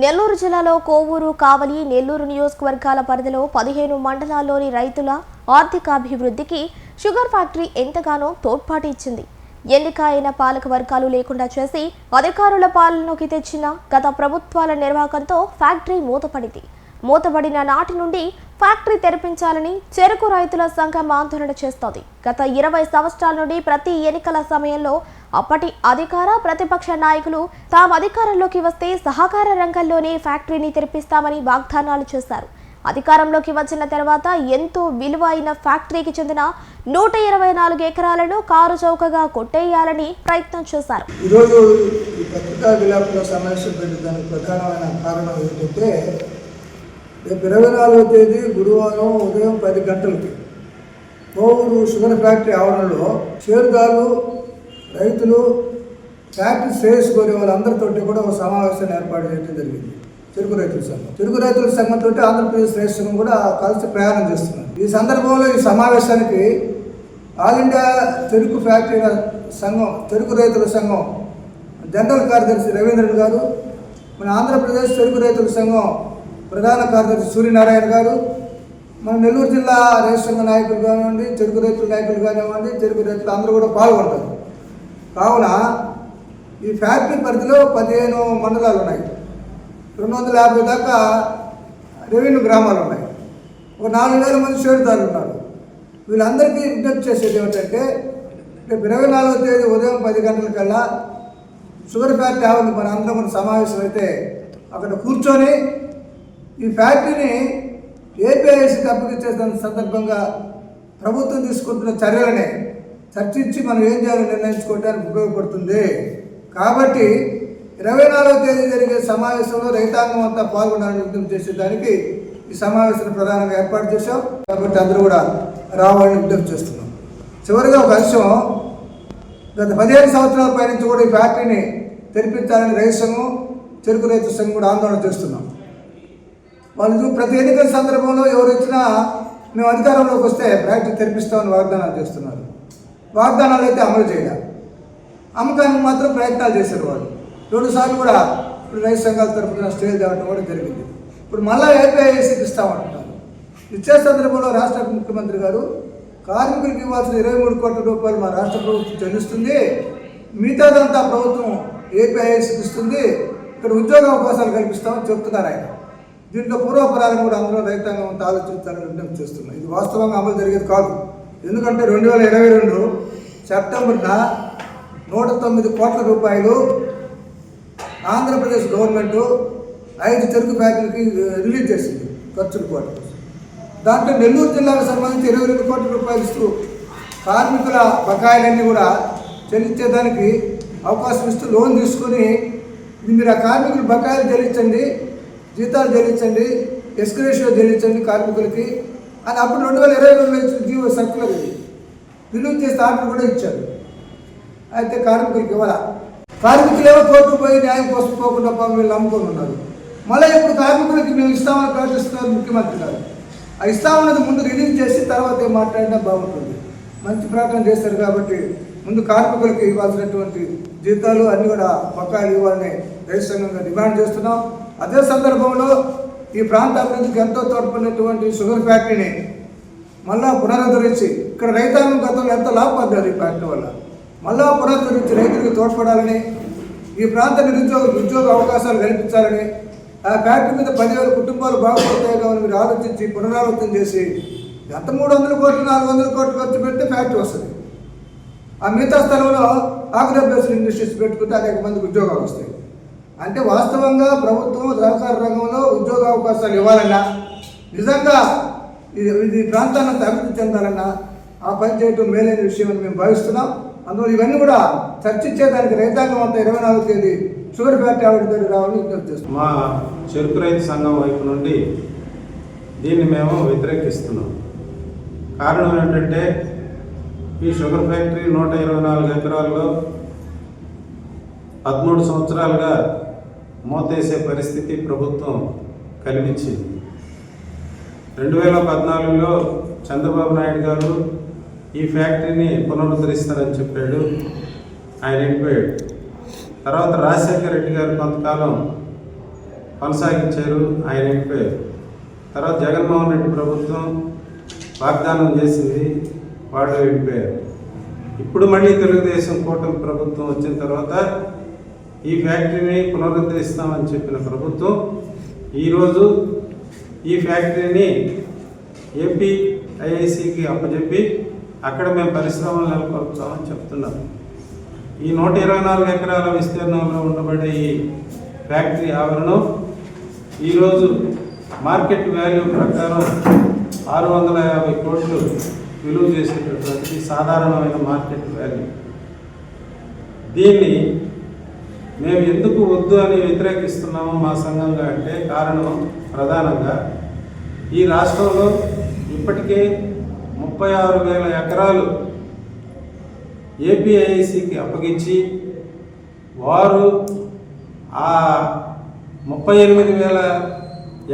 నెల్లూరు జిల్లాలో కోవూరు కావలి నెల్లూరు నియోజకవర్గాల పరిధిలో పదిహేను మండలాల్లోని రైతుల ఆర్థికాభివృద్ధికి షుగర్ ఫ్యాక్టరీ ఎంతగానో తోడ్పాటు ఇచ్చింది. ఎన్నిక అయిన పాలక వర్గాలు లేకుండా చేసి అధికారుల పాలనలోకి తెచ్చిన గత ప్రభుత్వాల నిర్వాహకంతో ఫ్యాక్టరీ మూతపడింది. మూతబడిన నాటి నుండి ఫ్యాక్టరీ తెరిపించాలని చెరుకు రైతుల సంఘం ఆందోళన చేస్తోంది. గత ఇరవై సంవత్సరాల నుండి ప్రతి ఎన్నికల సమయంలో అప్పటి అధికార ప్రతిపక్ష నాయకులు తాము అధికారంలోకి వస్తే సహకార రంగంలోనే ఫ్యాక్టరీని తెరిపిస్తామని వాగ్దానాలు చేశారు. అధికారంలోకి వచ్చిన తర్వాత ఎంతో విలువ అయిన ఫ్యాక్టరీకి చెందిన నూట ఇరవై నాలుగు ఎకరాలను కారు చౌకగా కొట్టేయాలని ప్రయత్నం చేశారు. ఈరోజు ఈ పత్రికా విలాపంలో సమావేశం పెట్టడానికి ప్రధానమైన కారణం ఏంటంటే రేపు ఇరవై నాలుగో తేదీ గురువారం ఉదయం పది గంటలకి కోవూరు షుగర్ ఫ్యాక్టరీ ఆవరణలో షేరుదారులు రైతులు ఫ్యాక్టరీ శ్రేయస్ వాళ్ళందరితోటి కూడా ఒక సమావేశాన్ని ఏర్పాటు చేయడం జరిగింది. చెరుకు రైతుల సంఘం. చెరుకు రైతుల సంఘంతో ఆంధ్రప్రదేశ్ రైతు సంఘం కూడా కలిసి ప్రయాణం చేస్తున్నారు. ఈ సందర్భంలో ఈ సమావేశానికి ఆల్ ఇండియా చెరుకు ఫ్యాక్టరీల సంఘం చెరుకు రైతుల సంఘం జనరల్ కార్యదర్శి రవీంద్రన్ గారు మన ఆంధ్రప్రదేశ్ చెరుకు రైతుల సంఘం ప్రధాన కార్యదర్శి సూర్యనారాయణ గారు మన నెల్లూరు జిల్లా రైతు సంఘ నాయకులు కానివ్వండి చెరుకు రైతుల నాయకులు కానివ్వండి చెరుకు రైతులు అందరూ కూడా పాల్గొంటారు. కావున ఈ ఫ్యాక్టరీ పరిధిలో పదిహేను మండలాలు ఉన్నాయి. రెండు వందల యాభై దాకా రెవెన్యూ గ్రామాలు ఉన్నాయి. ఒక నాలుగు వేల మంది షేర్దారులు ఉన్నారు. వీళ్ళందరికీ విజ్ఞప్తి చేసేది ఏమిటంటే రేపు ఇరవై నాలుగో తేదీ ఉదయం పది గంటలకల్లా షుగర్ ఫ్యాక్టరీ ఆవిడ మన అందరం మన సమావేశం అయితే అక్కడ కూర్చొని ఈ ఫ్యాక్టరీని ఏపీఐసికి అప్పగించేసిన సందర్భంగా ప్రభుత్వం తీసుకుంటున్న చర్యలనే చర్చించి మనం ఏం చేయాలో నిర్ణయించుకోవడానికి ఉపయోగపడుతుంది. కాబట్టి ఇరవై నాలుగో తేదీ జరిగే సమావేశంలో రైతాంగం అంతా పాల్గొనాలని ఉద్యమం చేసేదానికి ఈ సమావేశాన్ని ప్రధానంగా ఏర్పాటు చేశాం. కాబట్టి అందరూ కూడా రావాలని ఉద్యమం చేస్తున్నాం. చివరిగా ఒక అంశం గత పదిహేను సంవత్సరాల పై నుంచి కూడా ఈ ఫ్యాక్టరీని తెరిపించాలని రైతు సంఘం చెరుకు రైతు సంఘం కూడా ఆందోళన చేస్తున్నాం. వాళ్ళు ప్రతి ఎన్నికల సందర్భంలో ఎవరు వచ్చినా మేము అధికారంలోకి వస్తే ఫ్యాక్టరీ తెరిపిస్తామని వాగ్దానాలు చేస్తున్నారు. వాగ్దానాలు అయితే అమలు చేయడం అమ్మకానికి మాత్రం ప్రయత్నాలు చేశారు వాళ్ళు. రెండు సార్లు కూడా ఇప్పుడు రైతు సంఘాల తరఫున స్టేజ్ తేవడం కూడా జరిగింది. ఇప్పుడు మళ్ళా ఏపీఐసీకి ఇస్తామంటున్నారు ఇచ్చే సందర్భంలో రాష్ట్ర ముఖ్యమంత్రి గారు కార్మికులకు ఇవ్వాల్సిన ఇరవై మూడు కోట్ల రూపాయలు మా రాష్ట్ర ప్రభుత్వం చెల్లిస్తుంది. మిగతాదంతా ప్రభుత్వం ఏపీఐఎస్కి ఇస్తుంది ఇక్కడ ఉద్యోగ అవకాశాలు కల్పిస్తామని చెప్తున్నారు ఆయన. దీంట్లో పూర్వపరాలను కూడా అందరూ రైతాంగం ఆలోచించాలని విజ్ఞప్తి చేస్తున్నాం. ఇది వాస్తవంగా అమలు జరిగేది కాదు. ఎందుకంటే రెండు వేల ఇరవై రెండు సెప్టెంబర్న నూట తొమ్మిది కోట్ల రూపాయలు ఆంధ్రప్రదేశ్ గవర్నమెంట్ ఐదు చెరుకు ఫ్యాక్టరీకి రిలీజ్ చేసింది ఖర్చుల కోట్ల దాంట్లో నెల్లూరు జిల్లాకు సంబంధించి ఇరవై రెండు కోట్ల రూపాయలు ఇస్తూ కార్మికుల బకాయిలన్నీ కూడా చెల్లించేదానికి అవకాశం ఇస్తూ లోన్ తీసుకొని ఇది మీరు ఆ కార్మికుల బకాయిలు చెల్లించండి జీతాలు చెల్లించండి ఎస్కరేషియో చెల్లించండి కార్మికులకి. అని అప్పుడు రెండు వేల ఇరవై రెండులో జీవో సర్కులర్ రిలీవ్ చేసే ఆర్డర్ కూడా ఇచ్చారు. అయితే కార్మికులకి ఇవ్వాల? కార్మికులేమో కోర్టు పోయి న్యాయం కోసం పోకుండా వీళ్ళు నమ్ముకొని ఉన్నారు. మళ్ళీ ఇప్పుడు కార్మికులకి మేము ఇస్తామని ప్రకటిస్తున్నారు ముఖ్యమంత్రి గారు. ఆ ఇస్తామన్నది ముందు రిలీజ్ చేసి తర్వాత మాట్లాడినా బాగుంటుంది. మంచి ప్రకటన చేశారు కాబట్టి ముందు కార్మికులకి ఇవ్వాల్సినటువంటి జీతాలు అన్నీ కూడా పక్కాలు ఇవ్వాలని రైతు డిమాండ్ చేస్తున్నాం. అదే సందర్భంలో ఈ ప్రాంత అభివృద్ధికి ఎంతో తోడ్పడినటువంటి షుగర్ ఫ్యాక్టరీని మళ్ళా పునరుద్ధరించి ఇక్కడ రైతాంగం గతంలో ఎంతో లాభపడ్డారు ఈ ఫ్యాక్టరీ వల్ల? మళ్ళా పునరుద్ధరించి రైతులకు తోడ్పడాలని ఈ ప్రాంత నిరుద్యోగ ఉద్యోగ అవకాశాలు కల్పించాలని ఆ ఫ్యాక్టరీ మీద పదివేల కుటుంబాలు బాగుపడతాయి కావాలని మీరు ఆలోచించి పునరావృతం చేసి ఎంత మూడు వందల కోట్లు నాలుగు వందల కోట్లు ఖర్చు పెడితే ఫ్యాక్టరీ వస్తుంది. ఆ మిగతా స్థలంలో ఆగ్రోబేస్డ్ ఇండస్ట్రీస్ పెట్టుకుంటే అనేక మందికి ఉద్యోగాలు వస్తాయి. అంటే వాస్తవంగా ప్రభుత్వం సహకార రంగంలో ఉద్యోగ అవకాశాలు ఇవ్వాలన్నా నిజంగా ఇది ఇది ప్రాంతాన్ని అభివృద్ధి చెందాలన్నా ఆ పని చేయటం మేలైన విషయం అని మేము భావిస్తున్నాం. అందువల్ల ఇవన్నీ కూడా చర్చించేదానికి రైతాంగం అంతా ఇరవై నాలుగు తేదీ షుగర్ ఫ్యాక్టరీ ఆవిడ దగ్గర రావాలని విజ్ఞప్తి చేస్తున్నాం. మా చెరుకు రైతు సంఘం వైపు నుండి దీన్ని మేము వ్యతిరేకిస్తున్నాం. కారణం ఏంటంటే ఈ షుగర్ ఫ్యాక్టరీ నూట ఇరవై నాలుగు ఎకరాల్లో పదమూడు సంవత్సరాలుగా మూతేసే పరిస్థితి ప్రభుత్వం కల్పించింది రెండు వేల పద్నాలుగులో చంద్రబాబు నాయుడు గారు ఈ ఫ్యాక్టరీని పునరుద్ధరిస్తారని చెప్పాడు. ఆయన వెళ్ళిపోయాడు. తర్వాత రాజశేఖర రెడ్డి గారు కొంతకాలం కొనసాగించారు. ఆయన వెళ్ళిపోయారు. తర్వాత జగన్మోహన్ రెడ్డి ప్రభుత్వం వాగ్దానం చేసింది. వాళ్ళు వెళ్ళిపోయారు. ఇప్పుడు మళ్ళీ తెలుగుదేశం కూటమి ప్రభుత్వం వచ్చిన తర్వాత ఈ ఫ్యాక్టరీని పునరుద్ధరిస్తామని చెప్పిన ప్రభుత్వం ఈరోజు ఈ ఫ్యాక్టరీని ఏపీ ఐఐసికి అప్పచెప్పి అక్కడ మేము పరిశ్రమలు నెలకొల్పుతామని చెప్తున్నాం. ఈ నూట ఇరవై నాలుగు ఎకరాల విస్తీర్ణంలో ఉండబడే ఈ ఫ్యాక్టరీ ఆవరణం ఈరోజు మార్కెట్ వాల్యూ ప్రకారం ఆరు వందల యాభై కోట్లు విలువ చేసేటటువంటి సాధారణమైన మార్కెట్ వాల్యూ. దీన్ని మేము ఎందుకు వద్దు అని వ్యతిరేకిస్తున్నాము మా సంఘంగా అంటే కారణం ప్రధానంగా ఈ రాష్ట్రంలో ఇప్పటికే ముప్పై ఆరు వేల ఎకరాలు ఏపీఐసికి అప్పగించి వారు ఆ ముప్పై ఎనిమిది వేల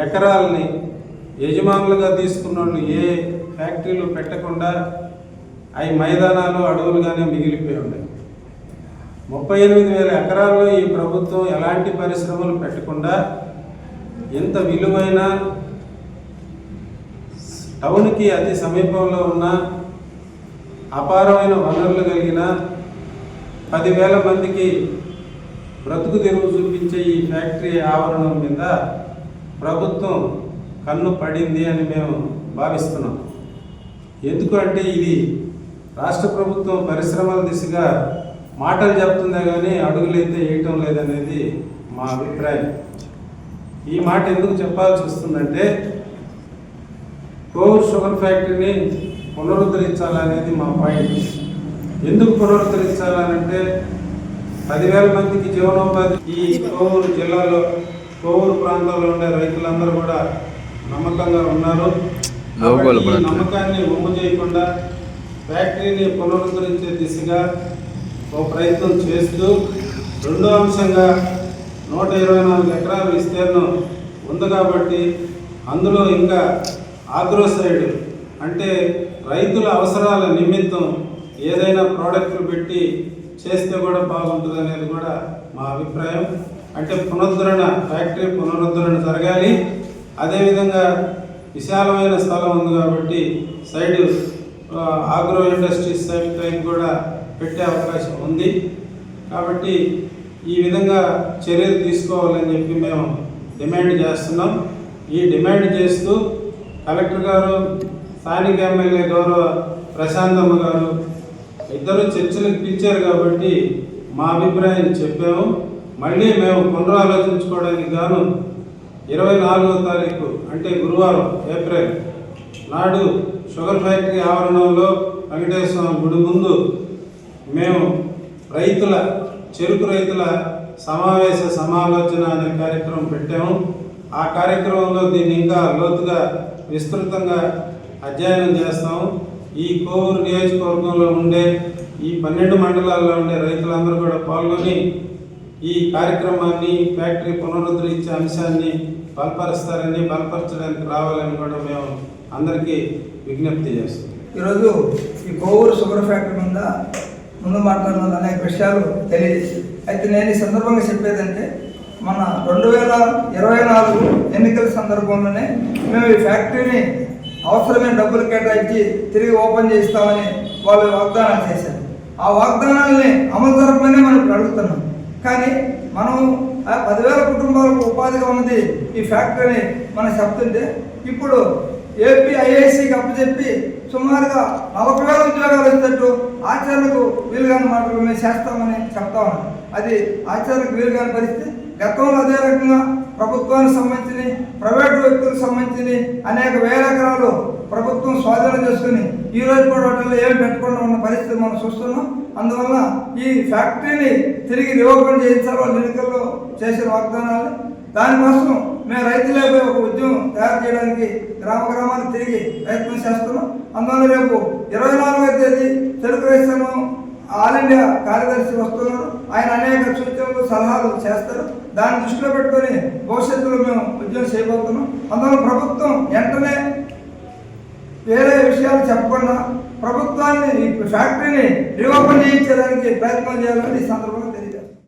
ఎకరాలని యజమానులుగా తీసుకున్న వాళ్ళు ఏ ఫ్యాక్టరీలు పెట్టకుండా అవి మైదానాలు అడవులుగానే మిగిలిపోయి ఉన్నాయి. ముప్పై ఎనిమిది వేల ఎకరాల్లో ఈ ప్రభుత్వం ఎలాంటి పరిశ్రమలు పెట్టకుండా ఇంత విలువైన టౌన్కి అతి సమీపంలో ఉన్న అపారమైన వనరులు కలిగిన పదివేల మందికి బ్రతుకు తెరువు చూపించే ఈ ఫ్యాక్టరీ ఆవరణం మీద ప్రభుత్వం కన్ను పడింది అని మేము భావిస్తున్నాం. ఎందుకంటే ఇది రాష్ట్ర ప్రభుత్వం పరిశ్రమల దిశగా మాటలు చెప్తుందే కానీ అడుగులైతే వేయటం లేదనేది మా అభిప్రాయం. ఈ మాట ఎందుకు చెప్పాల్సి వస్తుందంటే కోవూర్ షుగర్ ఫ్యాక్టరీని పునరుద్ధరించాలనేది మా పాయింట్. ఎందుకు పునరుద్ధరించాలనంటే పదివేల మందికి జీవనోపాధి ఈ కోవూరు జిల్లాలో కోవూరు ప్రాంతంలో ఉండే రైతులందరూ కూడా నమ్మకంగా ఉన్నారు. నమ్మకాన్ని ఒమ్ము చేయకుండా ఫ్యాక్టరీని పునరుద్ధరించే దిశగా ఓ ప్రయత్నం చేస్తూ రెండో అంశంగా నూట ఇరవై నాలుగు ఎకరాల విస్తీర్ణం ఉంది కాబట్టి అందులో ఇంకా ఆగ్రో సైడ్ అంటే రైతుల అవసరాల నిమిత్తం ఏదైనా ప్రోడక్ట్లు పెట్టి చేస్తే కూడా బాగుంటుంది అనేది కూడా మా అభిప్రాయం. అంటే పునరుద్ధరణ ఫ్యాక్టరీ పునరుద్ధరణ జరగాలి. అదేవిధంగా విశాలమైన స్థలం ఉంది కాబట్టి సైడ్ ఆగ్రో ఇండస్ట్రీస్ సైడ్ కూడా పెట్టే అవకాశం ఉంది. కాబట్టి ఈ విధంగా చర్యలు తీసుకోవాలని చెప్పి మేము డిమాండ్ చేస్తున్నాం. ఈ డిమాండ్ చేస్తూ కలెక్టర్ గారు స్థానిక ఎమ్మెల్యే గౌరవ ప్రశాంతమ్మ గారు ఇద్దరు చర్చలకు పిలిచారు కాబట్టి మా అభిప్రాయం చెప్పాము. మళ్ళీ మేము పునరాలోచించుకోవడానికి గాను ఇరవై నాలుగో తారీఖు అంటే గురువారం ఏప్రిల్ నాడు షుగర్ ఫ్యాక్టరీ ఆవరణంలో వెంకటేశ్వర గుడి ముందు మేము రైతుల చెరుకు రైతుల సమావేశ సమాలోచన అనే కార్యక్రమం పెట్టాము. ఆ కార్యక్రమంలో దీన్ని ఇంకా లోతుగా విస్తృతంగా అధ్యయనం చేస్తాము. ఈ కోవూరు నియోజకవర్గంలో ఉండే ఈ పన్నెండు మండలాల్లో ఉండే రైతులందరూ కూడా పాల్గొని ఈ కార్యక్రమాన్ని ఫ్యాక్టరీ పునరుద్ధరించే అంశాన్ని బలపరుస్తారని బలపరచడానికి రావాలని కూడా మేము అందరికీ విజ్ఞప్తి చేస్తాం ఈరోజు ఈ కోవూరు షుగర్ ఫ్యాక్టరీ ఉందా ముందు మాట్లాడిన అనేక విషయాలు తెలియజేసి. అయితే నేను ఈ సందర్భంగా చెప్పేదంటే మన రెండు వేల ఇరవై నాలుగు ఎన్నికల సందర్భంలోనే మేము ఈ ఫ్యాక్టరీని అవసరమైన డబ్బులు కేటాయించి తిరిగి ఓపెన్ చేస్తామని వాళ్ళు వాగ్దానాలు చేశారు. ఆ వాగ్దానాలని అమలు జరపమనే మనం అడుగుతున్నాం. కానీ మనం పదివేల కుటుంబాలకు ఉపాధిగా ఉన్నది ఈ ఫ్యాక్టరీని మనం చెప్తుంటే ఇప్పుడు ఏపీ ఐఐసికి అప్పచెప్పి సుమారుగా నలభై వేల ఉద్యోగాలు ఇచ్చినట్టు ఆచార్యులకు వీలుగాని మాటలు మేము చేస్తామని చెప్తా ఉన్నాం. అది ఆచార్యులకు వీలుగాని పరిస్థితి. గతంలో అదే రకంగా ప్రభుత్వానికి సంబంధించి ప్రైవేటు వ్యక్తులకు సంబంధించి అనేక వేల ఎకరాలు ప్రభుత్వం స్వాధీనం చేసుకుని ఈ రోజు కూడా వాటిల్లో ఏమి పెట్టకుండా ఉన్న పరిస్థితి మనం చూస్తున్నాం. అందువల్ల ఈ ఫ్యాక్టరీని తిరిగి రిఓపెన్ చేయించాలి ఎన్నికల్లో చేసిన వాగ్దానాలు. దానికోసం మేము రైతులపై ఒక ఉద్యమం తయారు చేయడానికి గ్రామ గ్రామానికి తిరిగి ప్రయత్నం చేస్తున్నాం. అందువల్ల రేపు ఇరవై నాలుగో తేదీ తెలుగు రైతు సంఘం ఆల్ ఇండియా కార్యదర్శి వస్తున్నారు. ఆయన అనేక సూచనలు సలహాలు చేస్తారు. దాన్ని దృష్టిలో పెట్టుకొని భవిష్యత్తులో మేము ఉద్యమం చేయబోతున్నాం. అందువల్ల ప్రభుత్వం వెంటనే వేరే విషయాలు చెప్పకుండా ప్రభుత్వాన్ని ఫ్యాక్టరీని రీఓపెన్ చేయించడానికి ప్రయత్నం చేయాలని ఈ సందర్భంగా